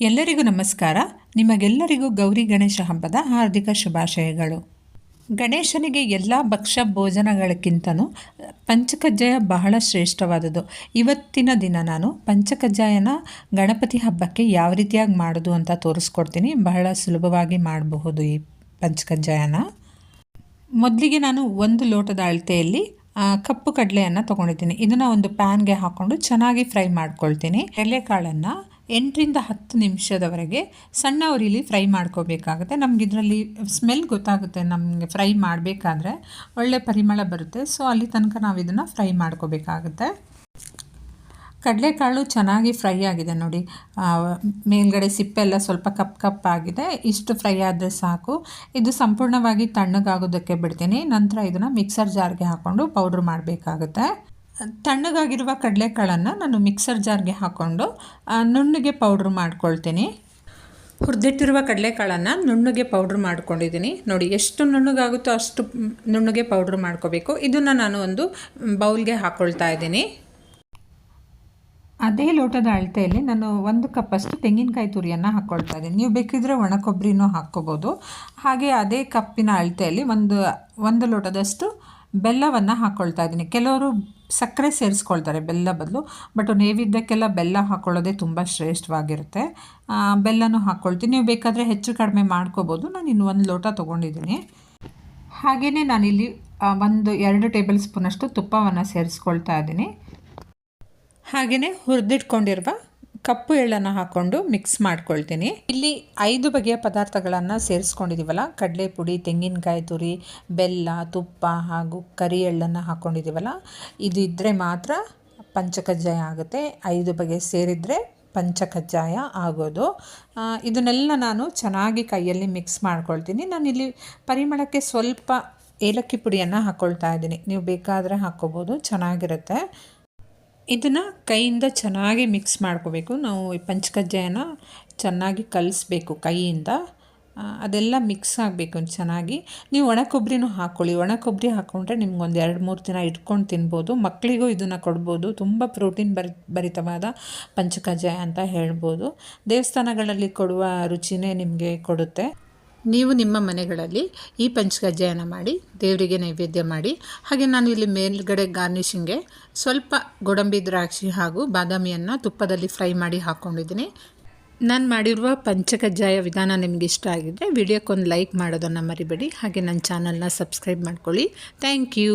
ಎಲ್ಲರಿಗೂ ನಮಸ್ಕಾರ. ನಿಮಗೆಲ್ಲರಿಗೂ ಗೌರಿ ಗಣೇಶ ಹಬ್ಬದ ಹಾರ್ದಿಕ ಶುಭಾಶಯಗಳು. ಗಣೇಶನಿಗೆ ಎಲ್ಲ ಭಕ್ಷ್ಯ ಭೋಜನಗಳಕ್ಕಿಂತನೂ ಪಂಚಕಜ್ಜಾಯ ಬಹಳ ಶ್ರೇಷ್ಠವಾದದ್ದು. ಇವತ್ತಿನ ದಿನ ನಾನು ಪಂಚಕಜ್ಜಾಯನ ಗಣಪತಿ ಹಬ್ಬಕ್ಕೆ ಯಾವ ರೀತಿಯಾಗಿ ಮಾಡೋದು ಅಂತ ತೋರಿಸ್ಕೊಡ್ತೀನಿ. ಬಹಳ ಸುಲಭವಾಗಿ ಮಾಡಬಹುದು ಈ ಪಂಚಕಜ್ಜಾಯನ. ಮೊದಲಿಗೆ ನಾನು ಒಂದು ಲೋಟದ ಅಳತೆಯಲ್ಲಿ ಕಪ್ಪು ಕಡಲೆಯನ್ನು ತೊಗೊಂಡಿದ್ದೀನಿ. ಇದನ್ನು ಒಂದು ಪ್ಯಾನ್ಗೆ ಹಾಕ್ಕೊಂಡು ಚೆನ್ನಾಗಿ ಫ್ರೈ ಮಾಡ್ಕೊಳ್ತೀನಿ. ಎಲೆಕಾಳನ್ನು ಎಂಟರಿಂದ ಹತ್ತು ನಿಮಿಷದವರೆಗೆ ಸಣ್ಣ ಉರಿಲಿ ಫ್ರೈ ಮಾಡ್ಕೋಬೇಕಾಗುತ್ತೆ. ನಮ್ಗೆ ಇದರಲ್ಲಿ ಸ್ಮೆಲ್ ಗೊತ್ತಾಗುತ್ತೆ ನಮಗೆ ಫ್ರೈ ಮಾಡಬೇಕಾದ್ರೆ ಒಳ್ಳೆ ಪರಿಮಳ ಬರುತ್ತೆ. ಸೊ, ಅಲ್ಲಿ ತನಕ ನಾವು ಇದನ್ನು ಫ್ರೈ ಮಾಡ್ಕೋಬೇಕಾಗುತ್ತೆ. ಕಡಲೆಕಾಳು ಚೆನ್ನಾಗಿ ಫ್ರೈ ಆಗಿದೆ ನೋಡಿ. ಮೇಲ್ಗಡೆ ಸಿಪ್ಪೆಲ್ಲ ಸ್ವಲ್ಪ ಕಪ್ ಕಪ್ ಆಗಿದೆ. ಇಷ್ಟು ಫ್ರೈ ಆದರೆ ಸಾಕು. ಇದು ಸಂಪೂರ್ಣವಾಗಿ ತಣ್ಣಗಾಗೋದಕ್ಕೆ ಬಿಡ್ತೀನಿ. ನಂತರ ಇದನ್ನು ಮಿಕ್ಸರ್ ಜಾರ್ಗೆ ಹಾಕ್ಕೊಂಡು ಪೌಡ್ರ್ ಮಾಡಬೇಕಾಗುತ್ತೆ. ತಣ್ಣಗಾಗಿರುವ ಕಡಲೆಕಾಳನ್ನು ನಾನು ಮಿಕ್ಸರ್ ಜಾರ್ಗೆ ಹಾಕ್ಕೊಂಡು ನುಣ್ಣಗೆ ಪೌಡ್ರ್ ಮಾಡ್ಕೊಳ್ತೀನಿ. ಹುರಿದಿಟ್ಟಿರುವ ಕಡಲೆಕಾಳನ್ನು ನುಣ್ಣಗೆ ಪೌಡ್ರ್ ಮಾಡ್ಕೊಂಡಿದ್ದೀನಿ. ನೋಡಿ, ಎಷ್ಟು ನುಣ್ಣಗಾಗುತ್ತೋ ಅಷ್ಟು ನುಣ್ಣಗೆ ಪೌಡ್ರ್ ಮಾಡ್ಕೋಬೇಕು. ಇದನ್ನು ನಾನು ಒಂದು ಬೌಲ್ಗೆ ಹಾಕ್ಕೊಳ್ತಾ ಇದ್ದೀನಿ. ಅದೇ ಲೋಟದ ಅಳತೆಯಲ್ಲಿ ನಾನು ಒಂದು ಕಪ್ಪಷ್ಟು ತೆಂಗಿನಕಾಯಿ ತುರಿಯನ್ನು ಹಾಕ್ಕೊಳ್ತಾ ಇದ್ದೀನಿ. ನೀವು ಬೇಕಿದ್ರೆ ಒಣ ಕೊಬ್ಬರಿನೂ ಹಾಕ್ಕೋಬೋದು. ಹಾಗೆ ಅದೇ ಕಪ್ಪಿನ ಅಳತೆಯಲ್ಲಿ ಒಂದು ಒಂದು ಲೋಟದಷ್ಟು ಬೆಲ್ಲವನ್ನು ಹಾಕ್ಕೊಳ್ತಾ ಇದ್ದೀನಿ. ಕೆಲವರು ಸಕ್ಕರೆ ಸೇರಿಸ್ಕೊಳ್ತಾರೆ ಬೆಲ್ಲ ಬದಲು, ಬಟ್ ನೈವೇದ್ಯಕ್ಕೆಲ್ಲ ಬೆಲ್ಲ ಹಾಕ್ಕೊಳ್ಳೋದೇ ತುಂಬ ಶ್ರೇಷ್ಠವಾಗಿರುತ್ತೆ. ಬೆಲ್ಲನೂ ಹಾಕ್ಕೊಳ್ತೀನಿ ನೀವು ಬೇಕಾದರೆ ಹೆಚ್ಚು ಕಡಿಮೆ ಮಾಡ್ಕೋಬೋದು. ನಾನು ಇನ್ನು ಒಂದು ಲೋಟ ತೊಗೊಂಡಿದ್ದೀನಿ. ಹಾಗೆಯೇ ನಾನಿಲ್ಲಿ ಒಂದು ಎರಡು ಟೇಬಲ್ ಸ್ಪೂನಷ್ಟು ತುಪ್ಪವನ್ನು ಸೇರಿಸ್ಕೊಳ್ತಾ ಇದ್ದೀನಿ. ಹಾಗೆಯೇ ಹುರಿದಿಟ್ಕೊಂಡಿರುವ ಕಪ್ಪು ಎಳ್ಳನ್ನು ಹಾಕ್ಕೊಂಡು ಮಿಕ್ಸ್ ಮಾಡ್ಕೊಳ್ತೀನಿ. ಇಲ್ಲಿ ಐದು ಬಗೆಯ ಪದಾರ್ಥಗಳನ್ನು ಸೇರಿಸ್ಕೊಂಡಿದ್ದೀವಲ್ಲ ಕಡಲೆ ಪುಡಿ ತೆಂಗಿನಕಾಯಿ ತುರಿ, ಬೆಲ್ಲ, ತುಪ್ಪ ಹಾಗೂ ಕರಿ ಎಳ್ಳನ್ನು ಹಾಕ್ಕೊಂಡಿದ್ದೀವಲ್ಲ ಇದು ಇದ್ದರೆ ಮಾತ್ರ ಪಂಚಕಜ್ಜಾಯ ಆಗುತ್ತೆ. ಐದು ಬಗೆ ಸೇರಿದರೆ ಪಂಚಕಜ್ಜಾಯ ಆಗೋದು. ಇದನ್ನೆಲ್ಲ ನಾನು ಚೆನ್ನಾಗಿ ಕೈಯಲ್ಲಿ ಮಿಕ್ಸ್ ಮಾಡ್ಕೊಳ್ತೀನಿ. ಇಲ್ಲಿ ಪರಿಮಳಕ್ಕೆ ಸ್ವಲ್ಪ ಏಲಕ್ಕಿ ಪುಡಿಯನ್ನು ಹಾಕ್ಕೊಳ್ತಾ ಇದ್ದೀನಿ. ನೀವು ಬೇಕಾದರೆ ಹಾಕ್ಕೋಬೋದು, ಚೆನ್ನಾಗಿರುತ್ತೆ. ಇದನ್ನು ಕೈಯಿಂದ ಚೆನ್ನಾಗಿ ಮಿಕ್ಸ್ ಮಾಡ್ಕೋಬೇಕು. ನಾವು ಈ ಪಂಚಕಜ್ಜಾಯನ ಚೆನ್ನಾಗಿ ಕಲಿಸ್ಬೇಕು ಕೈಯಿಂದ. ಅದೆಲ್ಲ ಮಿಕ್ಸ್ ಆಗಬೇಕು ಚೆನ್ನಾಗಿ. ನೀವು ಒಣ ಕೊಬ್ಬರಿನೂ ಹಾಕ್ಕೊಳ್ಳಿ ಒಣ ಕೊಬ್ಬರಿ ಹಾಕ್ಕೊಂಡ್ರೆ ನಿಮ್ಗೊಂದು ಎರಡು ಮೂರು ದಿನ ಇಟ್ಕೊಂಡು ತಿನ್ಬೋದು. ಮಕ್ಕಳಿಗೂ ಇದನ್ನು ಕೊಡ್ಬೋದು. ತುಂಬ ಪ್ರೋಟೀನ್ ಬರಿ, ಭರಿತವಾದ ಪಂಚಕಜ್ಜಾಯ ಅಂತ ಹೇಳ್ಬೋದು. ದೇವಸ್ಥಾನಗಳಲ್ಲಿ ಕೊಡುವ ರುಚಿನೇ ನಿಮಗೆ ಕೊಡುತ್ತೆ. ನೀವು ನಿಮ್ಮ ಮನೆಗಳಲ್ಲಿ ಈ ಪಂಚಕಜ್ಜಾಯನ ಮಾಡಿ, ದೇವರಿಗೆ ನೈವೇದ್ಯ ಮಾಡಿ, ಹಾಗೆ ನಾನು ಇಲ್ಲಿ ಮೇಲ್ಗಡೆ ಗಾರ್ನಿಷಿಂಗ್ಗೆ ಸ್ವಲ್ಪ ಗೋಡಂಬಿ ದ್ರಾಕ್ಷಿ ಹಾಗೂ ಬಾದಾಮಿಯನ್ನು ತುಪ್ಪದಲ್ಲಿ ಫ್ರೈ ಮಾಡಿ ಹಾಕ್ಕೊಂಡಿದ್ದೀನಿ ನಾನು ಮಾಡಿರುವ ಪಂಚಕಜ್ಜಾಯ ವಿಧಾನ ನಿಮಗೆ ಇಷ್ಟ ಆಗಿದ್ದರೆ ವಿಡಿಯೋಕ್ಕೊಂದು ಲೈಕ್ ಮಾಡೋದನ್ನು ಮರಿಬೇಡಿ. ಹಾಗೆ ನನ್ನ ಚಾನಲ್ನ ಸಬ್ಸ್ಕ್ರೈಬ್ ಮಾಡ್ಕೊಳ್ಳಿ. Thank you.